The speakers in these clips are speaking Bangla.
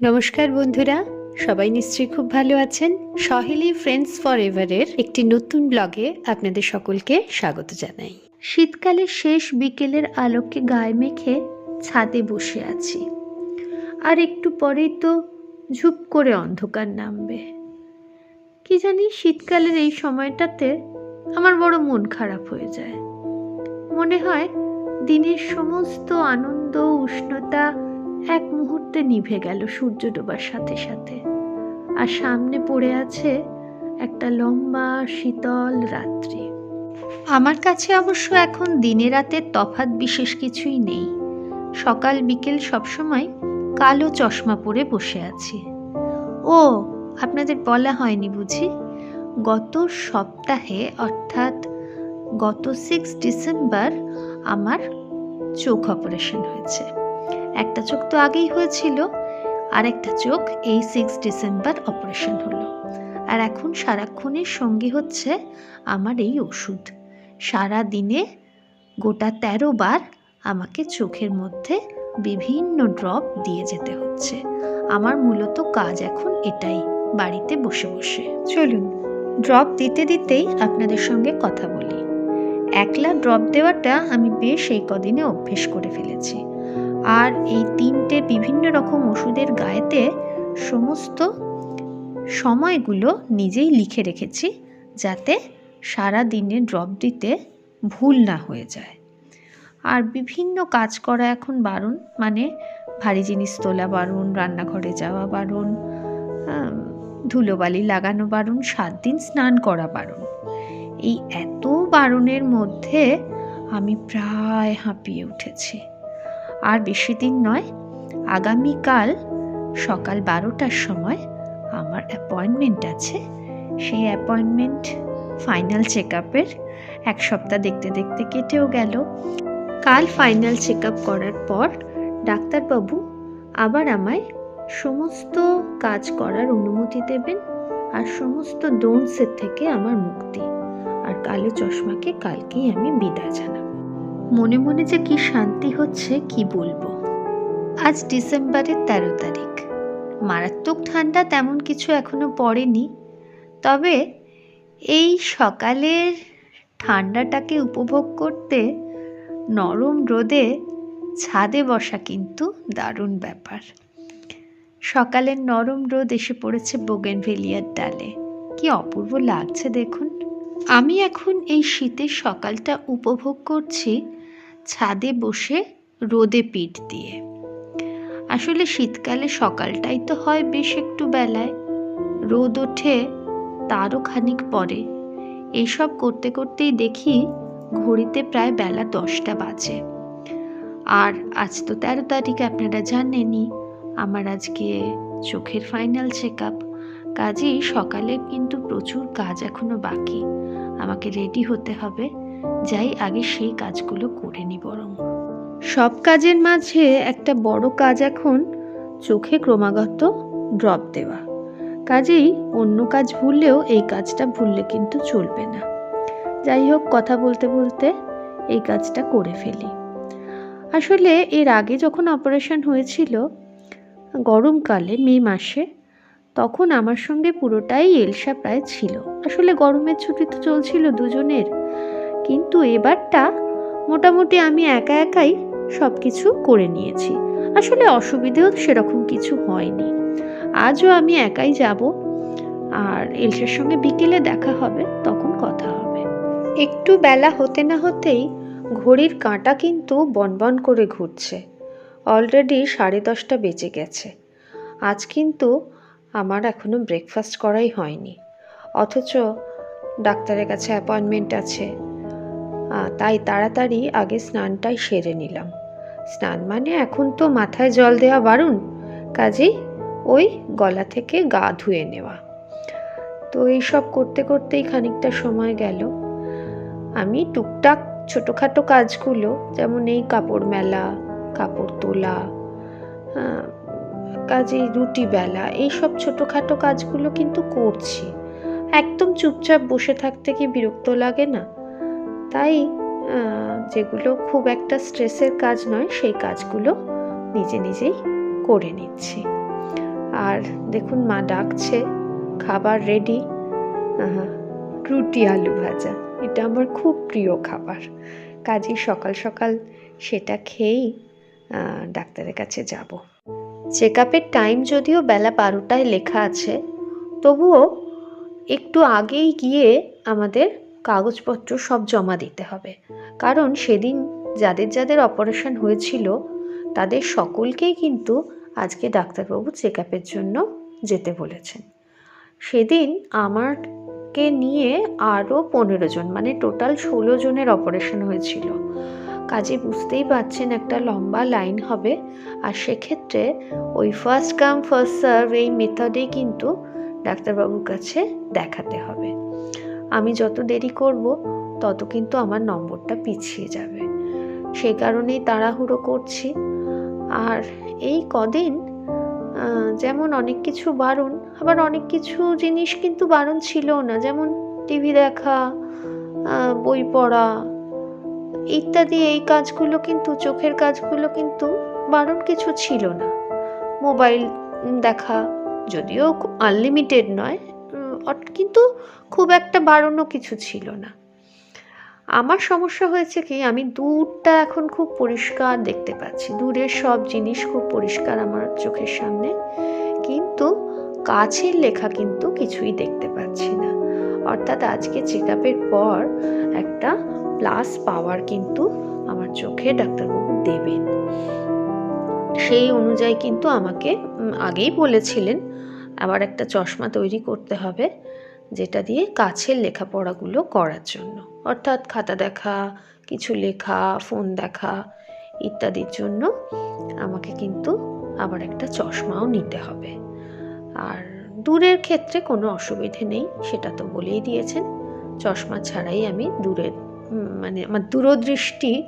নমস্কার বন্ধুরা, সবাই নিশ্চয়ই খুব ভালো আছেন। সহেলি ফ্রেন্ডস ফর এভারের একটি নতুন ব্লগে আপনাদের সকলকে স্বাগত জানাই। শীতকালের শেষ বিকেলের আলোকে গায়ে মেখে ছাদে বসে আছি। আর একটু পরেই তো ঝুপ করে অন্ধকার নামবে। কি জানি শীতকালের এই সময়টাতে আমার বড় মন খারাপ হয়ে যায়। মনে হয় দিনের সমস্ত আনন্দ, উষ্ণতা এক মুহূর্তে নিভে গেল সূর্য ডোবার সাথে সাথে। আর সামনে পড়ে আছে একটা লম্বা, শীতল রাত্রি। আমার কাছে অবশ্য এখন দিনে রাতের তফাৎ বিশেষ কিছুই নেই। সকাল, বিকেল সবসময় কালো চশমা পরে বসে আছি। ও, আপনাদের বলা হয়নি বুঝি? গত সপ্তাহে, অর্থাৎ গত সিক্স ডিসেম্বর আমার চোখ অপারেশন হয়েছে। একটা চোখ তো আগেই হয়েছিল আর একটা চোখ এই সিক্স ডিসেম্বর অপারেশন হলো। আর এখন সারাক্ষণের সঙ্গী হচ্ছে আমার এই ওষুধ। সারা দিনে গোটা তেরো বার আমাকে চোখের মধ্যে বিভিন্ন ড্রপ দিয়ে যেতে হচ্ছে। আমার মূলত কাজ এখন এটাই, বাড়িতে বসে বসে। চলুন ড্রপ দিতে দিতেই আপনাদের সঙ্গে কথা বলি। একলা ড্রপ দেওয়াটা আমি বেশ এই কদিনে অভ্যেস করে ফেলেছি। আর এই তিনটে বিভিন্ন রকম ওষুধের গায়েতে সমস্ত সময়গুলো নিজেই লিখে রেখেছি যাতে সারা দিনে ড্রপ দিতে ভুল না হয়ে যায়। আর বিভিন্ন কাজ করা এখন বারণ মানে ভারী জিনিস তোলা বারণ, রান্নাঘরে যাওয়া বারণ ধুলোবালি লাগানো বারণ, সাত দিন স্নান করা বারণ। এই এত বারণের মধ্যে আমি প্রায় হাঁপিয়ে উঠেছি। আর বেশি দিন নয়, আগামীকাল সকাল বারোটার সময় আমার অ্যাপয়েন্টমেন্ট আছে। সেই অ্যাপয়েন্টমেন্ট ফাইনাল চেক আপের এক সপ্তাহ দেখতে দেখতে কেটেও গেল। কাল ফাইনাল চেক আপ করার পর ডাক্তারবাবু আবার আমায় সমস্ত কাজ করার অনুমতি দেবেন আর সমস্ত ডোন্টসের থেকে আমার মুক্তি। আর কালো চশমাকে কালকেই আমি বিদায় জানাব। মনে মনে যে কি শান্তি হচ্ছে, কি বলব? আজ ডিসেম্বরের তেরো তারিখ। মারাত্মক ঠান্ডা তেমন কিছু এখনও পড়েনি। তবে এই সকালের ঠান্ডাটাকে উপভোগ করতে নরম রোদে ছাদে বসা কিন্তু দারুণ ব্যাপার। সকালের নরম রোদ এসে পড়েছে বোগেনভেলিয়ার ডালে। কি অপূর্ব লাগছে দেখুন। আমি এখন এই শীতের সকালটা উপভোগ করছি ছাদে বসে রোদে পিঠ দিয়ে। আসলে শীতকালে সকালটাই তো হয় বেশ একটু বেলায়। রোদ ওঠে, তারও খানিক পরে। এইসব করতে করতেই দেখি ঘড়িতে প্রায় বেলা দশটা বাজে। আর আজ তো তেরো তারিখ, আপনারা জানেনই। আমার আজকে চোখের ফাইনাল চেক আপ কাজেই সকালে কিন্তু প্রচুর কাজ এখনও বাকি। আমাকে রেডি হতে হবে। যাই আগে সেই কাজগুলো করে নি বরং। সব কাজের মাঝে একটা বড় কাজ এখন চোখে ক্রমাগত ড্রপ দেওয়া। কাজেই অন্য কাজ ভুললেও এই কাজটা ভুললে কিন্তু চলবে না। যাই হোক, কথা বলতে বলতে এই কাজটা করে ফেলি। আসলে এর আগে যখন অপারেশন হয়েছিল, গরমকালে মে মাসে, তখন আমার সঙ্গে পুরোটাই এলসা প্রায় ছিল। আসলে গরমের ছুটি তো চলছিল দুজনের। কিন্তু এবারটা মোটামুটি আমি একা একাই সব কিছু করে নিয়েছি। আসলে অসুবিধেও সেরকম কিছু হয়নি। আজও আমি একাই যাব আর এলসার সঙ্গে বিকেলে দেখা হবে, তখন কথা হবে। একটু বেলা হতে না হতেই ঘড়ির কাঁটা কিন্তু বনবন করে ঘুরছে। অলরেডি সাড়ে দশটা বেজে গেছে। আজ কিন্তু আমার এখনও ব্রেকফাস্ট করাই হয়নি। অথচ ডাক্তারের কাছে অ্যাপয়েন্টমেন্ট আছে। তাই তাড়াতাড়ি আগে স্নানটাই সেরে নিলাম। স্নান মানে এখন তো মাথায় জল দেওয়া বারণ। কাজেই ওই গলা থেকে গা ধুয়ে নেওয়া। তো এইসব করতে করতেই খানিকটা সময় গেল। আমি টুকটাক ছোটোখাটো কাজগুলো, যেমন এই কাপড় মেলা, কাপড় তোলা কাজেই রুটি বেলা, এইসব ছোটোখাটো কাজগুলো কিন্তু করছি। একদম চুপচাপ বসে থাকতে কি বিরক্ত লাগে না? তাই যেগুলো খুব একটা স্ট্রেসের কাজ নয়, সেই কাজগুলো নিজে নিজেই করে নিচ্ছি। আর দেখুন, মা ডাকছে, খাবার রেডি রুটি আলু ভাজা, এটা আমার খুব প্রিয় খাবার। কাজেই সকাল সকাল সেটা খেয়েই ডাক্তারের কাছে যাব। চেক আপের টাইম যদিও বেলা বারোটায় লেখা আছে, তবুও একটু আগেই গিয়ে আমাদের কাগজপত্র সব জমা দিতে হবে। কারণ সেদিন যাদের যাদের অপারেশন হয়েছিল, তাদের সকলকেই কিন্তু আজকে ডাক্তারবাবু চেক আপের জন্য যেতে বলেছেন। সেদিন আমারকে নিয়ে আরও পনেরো জন মানে টোটাল ষোলো জনের অপারেশন হয়েছিল। কাজে বুঝতেই পারছেন একটা লম্বা লাইন হবে। আর সেক্ষেত্রে ওই ফার্স্ট কাম ফার্স্ট সার্ভ এই মেথডেই কিন্তু ডাক্তারবাবুর কাছে দেখাতে হবে। আমি যত দেরি করব, তত কিন্তু আমার নম্বরটা পিছিয়ে যাবে। সেই কারণেই তাড়াহুড়ো করছি। আর এই কদিন যেমন অনেক কিছু বারণ, আবার অনেক কিছু জিনিস কিন্তু বারণ ছিল না। যেমন টিভি দেখা বই পড়া, ইত্যাদি এই কাজগুলো কিন্তু, চোখের কাজগুলো কিন্তু বারণ কিছু ছিল না। মোবাইল দেখা, যদিও আনলিমিটেড নয় কিন্তু খুব একটা বাড়ানো কিছু ছিল না। আমার সমস্যা হয়েছে কি, আমি দূরটা এখন খুব পরিষ্কার দেখতে পাচ্ছি। দূরের সব জিনিস খুব পরিষ্কার আমার চোখের সামনে। কিন্তু কাছের লেখা কিন্তু কিছুই দেখতে পাচ্ছি না। অর্থাৎ আজকে চেক আপের পর একটা প্লাস পাওয়ার কিন্তু আমার চোখে ডাক্তারবাবু দেবেন। সেই অনুযায়ী কিন্তু আমাকে আগেই বলেছিলেন আবার একটা চশমা তৈরি করতে হবে, যেটা দিয়ে কাছের লেখাপড়াগুলো করার জন্য। অর্থাৎ খাতা দেখা, কিছু লেখা, ফোন দেখা ইত্যাদির জন্য আমাকে কিন্তু আবার একটা চশমাও নিতে হবে। আর দূরের ক্ষেত্রে কোনো অসুবিধে নেই, সেটা তো বলেই দিয়েছেন। চশমা ছাড়াই আমি দূরের মানে আমার দূরদৃষ্টি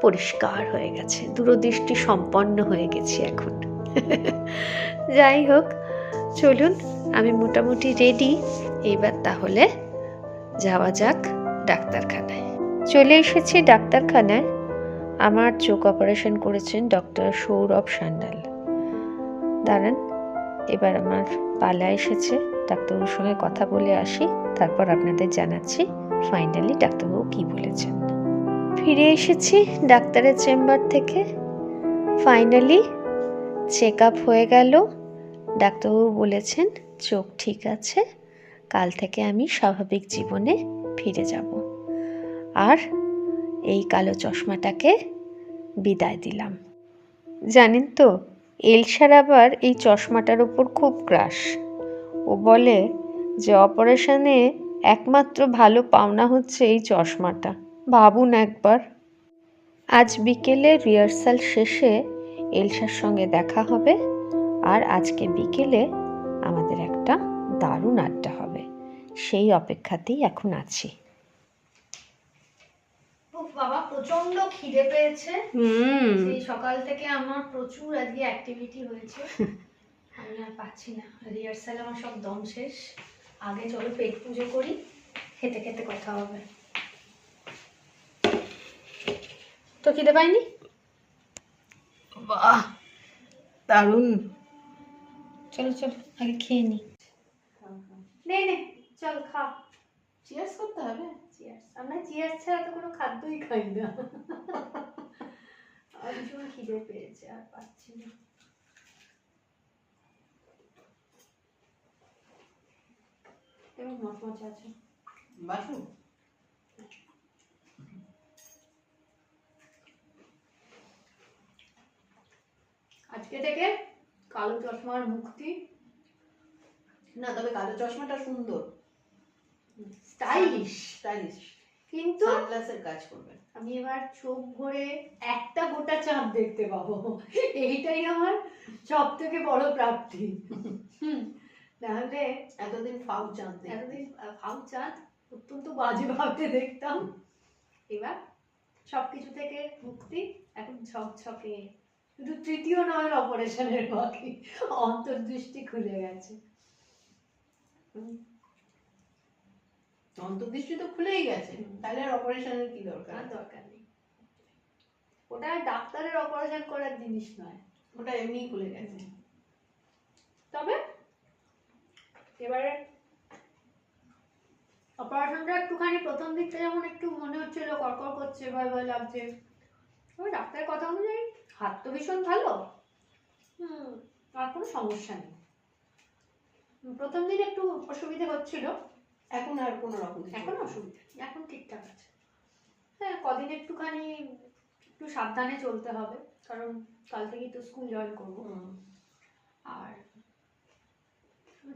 পরিষ্কার হয়ে গেছে, দূরদৃষ্টি সম্পন্ন হয়ে গেছি এখন। যাই হোক চলুন, আমি মোটামুটি রেডি এইবার তাহলে যাওয়া যাক ডাক্তারখানায়। চলে এসেছি ডাক্তারখানায়। আমার চোখ অপারেশন করেছেন ডক্টর সৌরভ সান্যাল দাঁড়ান, এবার আমার পালা এসেছে। ডাক্তারবাবুর সঙ্গে কথা বলে আসি, তারপর আপনাদের জানাচ্ছি ফাইনালি ডাক্তারবাবু কি বলেছেন। ফিরে এসেছি ডাক্তারের চেম্বার থেকে। ফাইনালি চেক আপ হয়ে গেল। ডাক্তারবাবু বলেছেন, চোখ ঠিক আছে, কাল থেকে আমি স্বাভাবিক জীবনে ফিরে যাব। আর এই কালো চশমাটাকে বিদায় দিলাম। জানেন তো, এলসার আবার এই চশমাটার ওপর খুব ক্রাশ। ও বলে যে অপারেশনে একমাত্র ভালো পাওনা হচ্ছে এই চশমাটা। ভাবুন একবার। আজ বিকেলে রিহার্সাল শেষে এলসার সঙ্গে দেখা হবে। আর আজকে বিকেলে আমাদের একটা দারুণ আড্ডা হবে। সেই অপেক্ষাতেই এখন আছি। বাবা প্রচণ্ড খিদে পেয়েছে। হুম। সেই সকাল থেকে আমার প্রচুর আজকে অ্যাক্টিভিটি হয়েছে। আমি আর পাচ্ছি না। রিহার্সাল আমার সব দম শেষ। আগে চলো পেট পুজো করি খেতে খেতে কথা হবে। তো খিদে পাইনি? বাহ দারুণ। চলো চলো আগে খেয়ে নি। নে নে চল খা। চিয়ার্স করতে হবে? চিয়ার্স আমরা চিয়ার্স ছাড়া তো কোনো খাদ্যই খাই না। ভীষণ খিদে পেয়েছে আর পাচ্ছি না। কেমন মচমচে আছে। বাসু? আজকে থেকে কালো চশমার মুক্তি। না তবে কালো চশমাটা সুন্দর। স্টাইলিশ স্টাইলিশ কিন্তু সানগ্লাসের কাজ করবে। আমি এবার চোখ ভরে একটা গোটা চাঁদ দেখতে পাবো। এইটাই আমার সব থেকে বড় প্রাপ্তি। হুম নাহলে এতদিন ফাউ চাঁদ এতদিন ফাউ চাঁদ অত্যন্ত বাজে ভাবতে দেখতাম। এবার সবকিছু থেকে মুক্তি এখন ঝকঝকে শুধু তৃতীয় নয়ের অপারেশনের বাকি অন্তর্দৃষ্টি খুলে গেছে। অন্তর্দৃষ্টি তো খুলেই গেছে তাহলে আর অপারেশনের কি দরকার? আর দরকার নেই। ওটা ডাক্তারের অপারেশন করার জিনিস নয়। ওটা এমনিই খুলে গেছে। তবে এবারে অপারেশনটা একটুখানি প্রথম দিকটা যেমন একটু মনে হচ্ছিল কড়কড় করছে ভয় ভয় লাগছে। ওই ডাক্তারের কথা অনুযায়ী হাত তো ভীষণ ভালো। হুম। আর কোনো সমস্যা নেই। প্রথম দিন একটু অসুবিধে হচ্ছিল এখন আর কোনো রকম এখন অসুবিধা নেই, এখন ঠিকঠাক আছে। হ্যাঁ কদিন একটুখানি একটু সাবধানে চলতে হবে কারণ কাল থেকেই তো স্কুল জয়েন করব। আর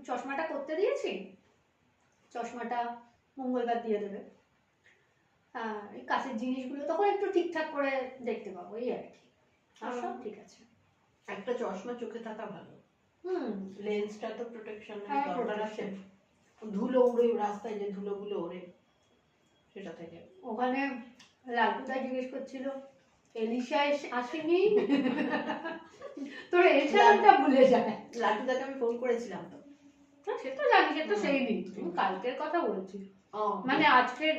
চশমাটা করতে দিয়েছি? চশমাটা মঙ্গলবার দিয়ে দেবে। হ্যাঁ এই কাছের জিনিসগুলো তখন একটু ঠিকঠাক করে দেখতে পাবো এই আর কি। আর সব ঠিক আছে। একটা চশমা চোখে থাকা ভালো। হুম। লেন্সটা তো প্রোটেকশন হ্যাঁ, দরকার আছে। ধুলো উড়ে রাস্তায় যে ধুলোগুলো ওড়ে সেটা থেকে। ওখানে লালটুদা জিজ্ঞেস করছিল এলিশা আসেনি? তোর এলিশাটা ভুলে যায়। লাটুদাকে আমি ফোন করেছিলাম তো। সে তো জানি সে তো। সেই দিন। কালকের কথা বলছি। মানে আজকের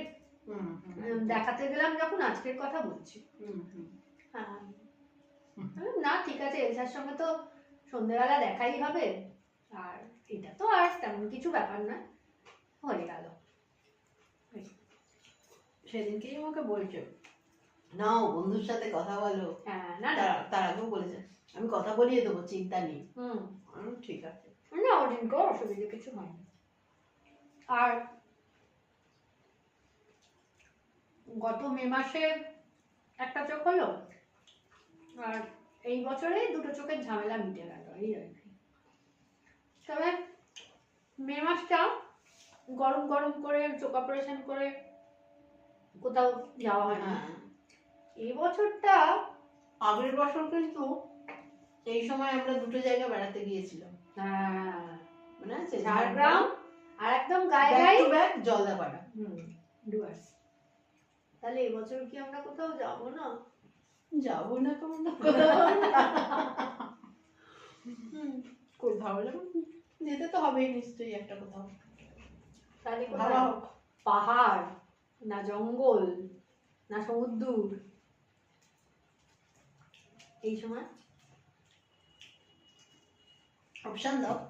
দেখাতে গেলাম যখন আজকের কথা বলছি। হুম, হুম। হ্যাঁ। না ঠিক আছে এলসার সঙ্গে তো সন্ধ্যেবেলা দেখাই হবে। আর এটা তো আর তেমন কিছু ব্যাপার না হয়ে গেল। সেদিনকেই আমাকে বলছো। নাও বন্ধুর সাথে কথা বলো। হ্যাঁ না না। তার আগেও বলেছে। আমি কথা বলিয়ে দেবো চিন্তা নেই। হুম। ঠিক আছে। না ওদিনকে অসুবিধা কিছু হয়নি। আর গত মে মাসে একটা চোখ হলো? আর এই বছরে দুটো চোখের ঝামেলা মিটে গেল এই আর কি। তবে মে মাসটা গরম গরম করে চোখ অপারেশন করে কোথাও যাওয়া হয় না। হ্যাঁ। এই বছরটা আগের বছর কিন্তু এই সময় আমরা দুটো জায়গা বেড়াতে গিয়েছিলাম। হ্যাঁ, মনে আছে? ঝাড়গ্রাম আর একদম গায়ে গায়ে to back Jaldapara. Hmm Dooars. তাহলে এবছর কি আমরা কোথাও যাব না? যাব না কেমন কোথাও যেতে তো হবেই নিশ্চয়ই একটা কোথাও। তাহলে হোক। পাহাড় না জঙ্গল না সমুদ্র। এই সময়? অপশন দাও।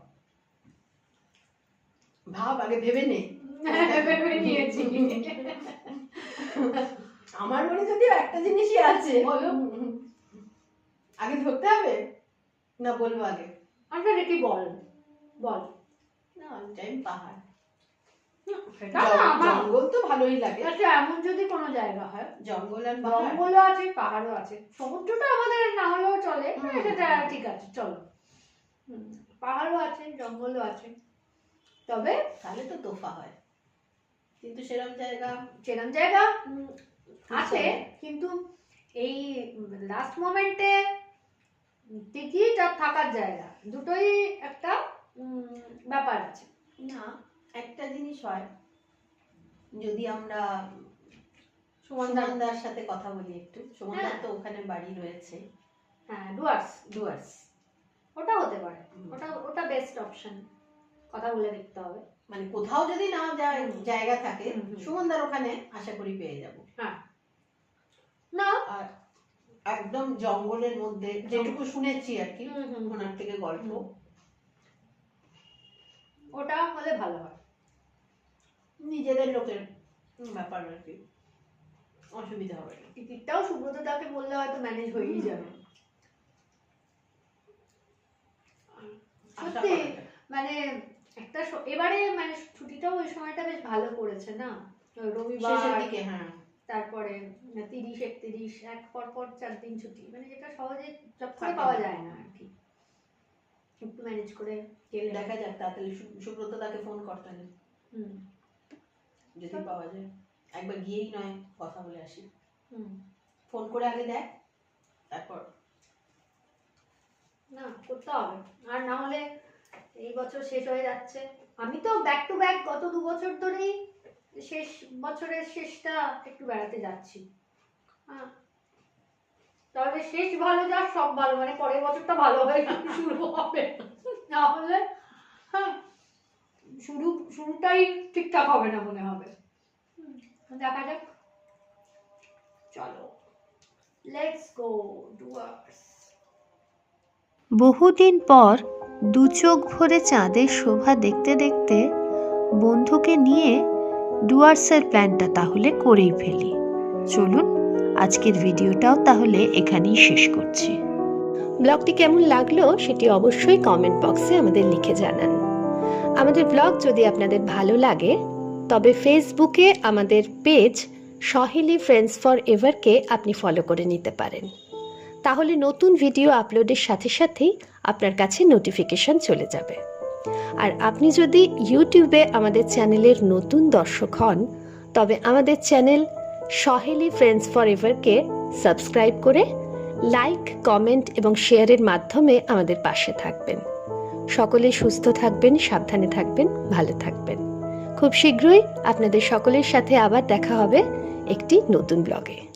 ভাব আগে ভেবে নে। ভেবে নিয়েছি। আমার মনে যদিও একটা জিনিসই আছে। বলো। আগে ধরতে হবে? না বলব আগে। আচ্ছা দেখি বল। বল। না টাইম পাহাড়। আমার জঙ্গল তো ভালোই লাগে। আচ্ছা এমন যদি কোনো জায়গা হয়? জঙ্গল আর জঙ্গলও আছে পাহাড়ও আছে। সমুদ্রটা আমাদের না হলেও চলে। সেটা ঠিক আছে চলো। পাহাড়ও আছে জঙ্গলও আছে। তবে তাহলে তো তোফা হয়। কিন্তু সেরকম জায়গা সেরকম জায়গা আছে কিন্তু এই লাস্ট মোমেন্টে টিকিট আর থাকার জায়গা দুটোই একটা ব্যাপার আছে। না একটা জিনিস হয় যদি আমরা সুমনদার সাথে কথা বলি একটু। সুমনদার হ্যাঁ। তো ওখানে বাড়ি রয়েছে। হ্যাঁ ডুয়ার্স। ডুয়ার্স। ওটা হতে পারে। ওটা ওটা বেস্ট অপশন কথা বলে দেখতে হবে। মানে কোথাও যদি না যায় জায়গা থাকে। সুমনদার ওখানে আশা করি পেয়ে যাব। না। একদম জঙ্গলের মধ্যে যেটুকু শুনেছি আর কি। ওনার থেকে গল্প। ওটা হলে ভালো হয়। নিজেদের লোকের ব্যাপার আর কি। অসুবিধা হবে না। টিকিটটাও সুব্রত দাকে বললে হয়তো ম্যানেজ হয়েই যাবে। সত্যি মানে একটা এবারে মানে ছুটিটাও ওই সময়টা বেশ ভালো পড়েছে না? রবিবার। দিকে হ্যাঁ। তারপরে তিরিশ একত্রিশ এক পর পর চার দিন ছুটি মানে যেটা সহজে চট পাওয়া যায় না আর কি। একটু ম্যানেজ করে গেলে দেখা যাক তাড়াতাড়ি সুব্রত তাকে ফোন করতে হুম। যদি পাওয়া যায়। একবার গিয়েই নয় কথা বলে আসি। হুম। ফোন করে আগে দেখ তারপর। না করতে হবে। আর না হলে এই বছর শেষ হয়ে যাচ্ছে। আমি তো ব্যাক টু ব্যাক গত দু বছর ধরেই শেষ, বছরের শেষটা একটু বেড়াতে যাচ্ছি। হ্যাঁ তবে শেষ ভালো যাক, সব ভালো মানে পরের বছরটা ভালো হয়ে শুরু হবে। না হলে হ্যাঁ শুরু, শুরুটাই ঠিকঠাক হবে না মনে হবে। দেখা যাক। চলো লেটস গো ডুয়ার্স বহুদিন পর দু চোখ ভরে চাঁদের শোভা দেখতে দেখতে বন্ধুকে নিয়ে ডুয়ার্সের প্ল্যানটা তাহলে করেই ফেলি। চলুন, আজকের ভিডিওটাও তাহলে এখানেই শেষ করছি। ব্লগটি কেমন লাগল সেটি অবশ্যই কমেন্ট বক্সে আমাদের লিখে জানান। আমাদের ব্লগ যদি আপনাদের ভালো লাগে, তবে ফেসবুকে আমাদের পেজ সহেলি ফ্রেন্ডস ফর এভারকে আপনি ফলো করে নিতে পারেন। তাহলে নতুন ভিডিও আপলোডের সাথে সাথেই আপনার কাছে নোটিফিকেশন চলে যাবে। আর আপনি যদি ইউটিউবে আমাদের চ্যানেলের নতুন দর্শক হন, তবে আমাদের চ্যানেল সহেলি ফ্রেন্ডস ফর এভারকে সাবস্ক্রাইব করে লাইক, কমেন্ট এবং শেয়ারের মাধ্যমে আমাদের পাশে থাকবেন। সকলে সুস্থ থাকবেন, সাবধানে থাকবেন, ভালো থাকবেন। খুব শীঘ্রই আপনাদের সকলের সাথে আবার দেখা হবে একটি নতুন ব্লগে।